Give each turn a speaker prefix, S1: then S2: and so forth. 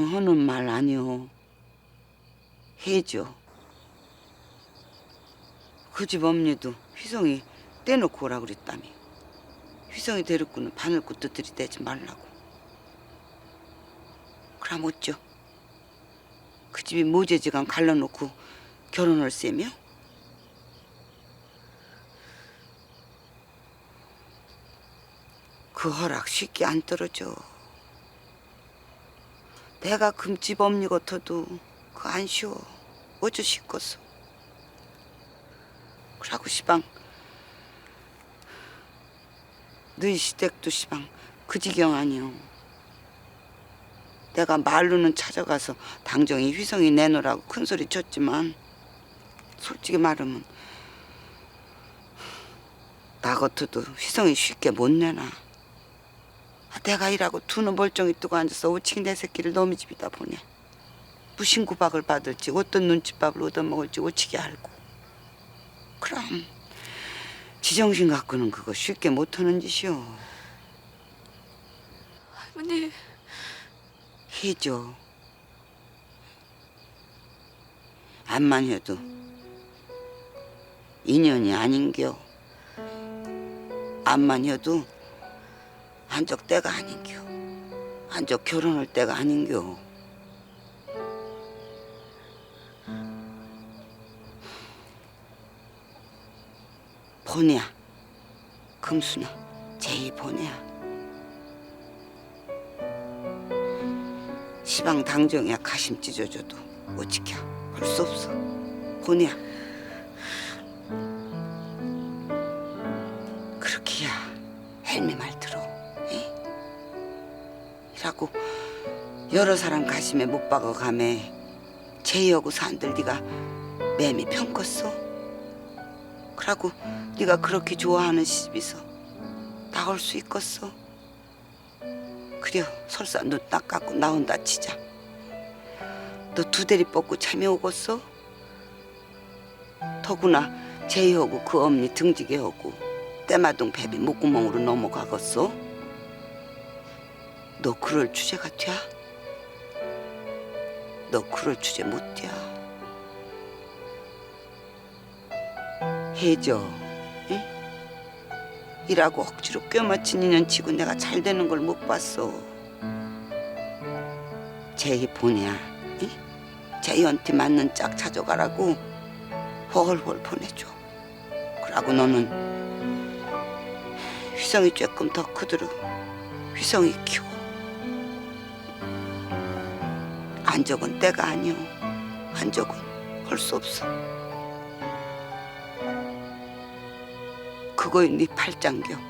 S1: 그냥 하는 말 아니오. 해줘. 그 집 엄니도 휘성이 떼놓고 오라 그랬다며. 휘성이 데리고는 바늘꽃도 들이대지 말라고. 그럼 어쩌? 그 집이 모재지간 갈라놓고 결혼을 세며? 그 허락 쉽게 안 떨어져. 내가 금집 엄니 같아도 그 안 쉬워. 어쩌 싶겠어. 그러고 시방 너희 시댁도 시방 그 지경 아니오. 내가 말로는 찾아가서 당정이 휘성이 내놓으라고 큰 소리 쳤지만 솔직히 말하면 나 같아도 휘성이 쉽게 못 내놔. 아, 내가 일하고 두는 멀쩡히 뜨고 앉아서 오치기 내 새끼를 너미 집이다 보내. 무슨 구박을 받을지 어떤 눈칫밥을 얻어먹을지 오치기 알고. 그럼 지정신 갖고는 그거 쉽게 못하는 짓이오.
S2: 할머니
S1: 해줘. 암만 해도 인연이 아닌겨. 암만 해도 한적 때가 아닌겨. 한적 결혼할 때가 아닌겨. 보내야. 금순아 제이 보내야. 시방 당정이야 가심 찢어줘도. 못 지켜. 할수 없어. 보내야. 그렇게야. 헬미 말 들어. 에? 이라고 여러 사람 가심에 못 박아 가매 제이하고 산들 네가 매미 편컸어 그러고 네가 그렇게 좋아하는 시집에서 나올 수 있겠어 그려 설사 눈 딱 감고 나온다 치자 너 두 대리 뻗고 참여 오겠어? 더구나 제이하고 그 엄니 등지게 하고 때마둥 배비 목구멍으로 넘어가겠어? 너 그럴 주제 같야? 너 그럴 주제 못야 해줘 응? 일하고 억지로 껴맞힌 인연 치고 내가 잘 되는 걸 못 봤어. 제이 보내야, 응? 제이한테 맞는 짝 찾아가라고 훨훨 보내줘. 그러고 너는 휘성이 조금 더 크도록 휘성이 키워. 안적은 때가 아니오. 안적은 할 수 없어. 그거에 네 팔짱겨.